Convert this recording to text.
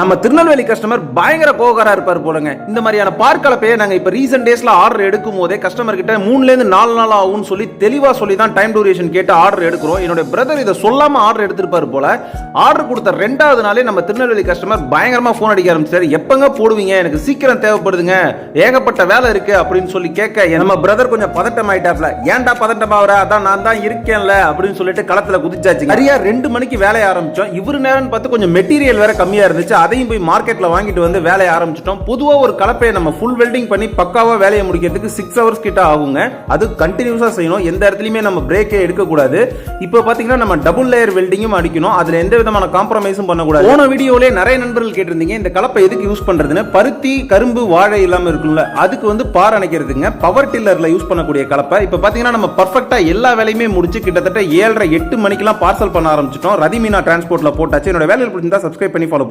நம்ம திருநெல்வேலி கஸ்டமர் பயங்கர கோகரா இருப்பார் போலங்க. இந்த மாதிரியான பார்க்கலப்பையே நாங்கள் இப்போ இப்ப ரீசெண்ட் டேஸில் ஆர்டர் எடுக்கும் போதே கஸ்டமர் கிட்ட மூணுலேருந்து நாலு நாள் ஆகும்னு சொல்லி தெளிவாக சொல்லி தான் டைம் டூரேஷன் கேட்டு ஆர்டர் எடுக்கிறோம். என்னோட பிரதர் இதை சொல்லாமல் ஆர்டர் எடுத்திருப்பார் போல. ஆர்டர் கொடுத்த ரெண்டாவது நாளே நம்ம திருநெல்வேலி கஸ்டமர் பயங்கரமாக ஃபோன் அடிக்க ஆரம்பிச்சார். எப்பங்க போடுவீங்க? எனக்கு சீக்கிரம் தேவைப்படுதுங்க. ஏகப்பட்ட வேலை இருக்குது அப்படின்னு சொல்லி கேட்க நம்ம பிரதர் கொஞ்சம் பதட்டம் ஆகிட்டாப்ல ஏன்டா பதட்டம் ஆகிற அதான் நான் தான் இருக்கேன்ல. அப்படின்னு சொல்லிட்டு களத்தில் குதிச்சாச்சு நிறையா ரெண்டு மணிக்கு வேலைய ஆரம்பிச்சோம். இவரு நேரம்னு பார்த்து கொஞ்சம் மெட்டீரியல் வேற கம்மியாக இருந்துச்சு. அதையும் போய் மார்க்கெட்டில் வாங்கிட்டு வந்து வேலையை ஆரம்பிச்சிட்டோம். பொதுவாக ஒரு கலப்பையை நம்ம ஃபுல் வெல்டிங் பண்ணி பக்காவாக வேலையை முடிக்கிறதுக்கு சிக்ஸ் ஹவர்ஸ் கிட்ட ஆகுங்க. அது கண்டினியூஸாக செய்யணும். எந்த இடத்துலையுமே நம்ம பிரேக்கே எடுக்கக்கூடாது. இப்போ பார்த்தீங்கன்னா நம்ம டபுள் லேயர் வெல்டிங்கும் அடிக்கணும். அதில் எந்த விதமான காம்ப்ரமைஸும் பண்ணக்கூடாது. போன வீடியோலே நிறைய நண்பர்கள் கேட்டிருந்தீங்க இந்த கலப்பை எதுக்கு யூஸ் பண்ணுறதுன்னு பருத்தி கரும்பு வாழை இல்லாமல் இருக்கும்ல அதுக்கு வந்து பார் அணைக்கிறதுங்க. பவர் டில்லரில் யூஸ் பண்ணக்கூடிய கலப்பை. இப்போ பார்த்தீங்கன்னா நம்ம பர்ஃபெக்டாக எல்லா வேலையுமே முடிச்சு கிட்டத்தட்ட ஏழரை எட்டு மணிக்கெல்லாம் பார்சல் பண்ண ஆரம்பிச்சிட்டோம். ரதிமீனா டிரான்ஸ்போர்ட்டில் போட்டாச்சு. என்னோட வேலையில் பிடிச்சிருந்தா சப்ஸ்கிரைப் பண்ணி ஃபாலோ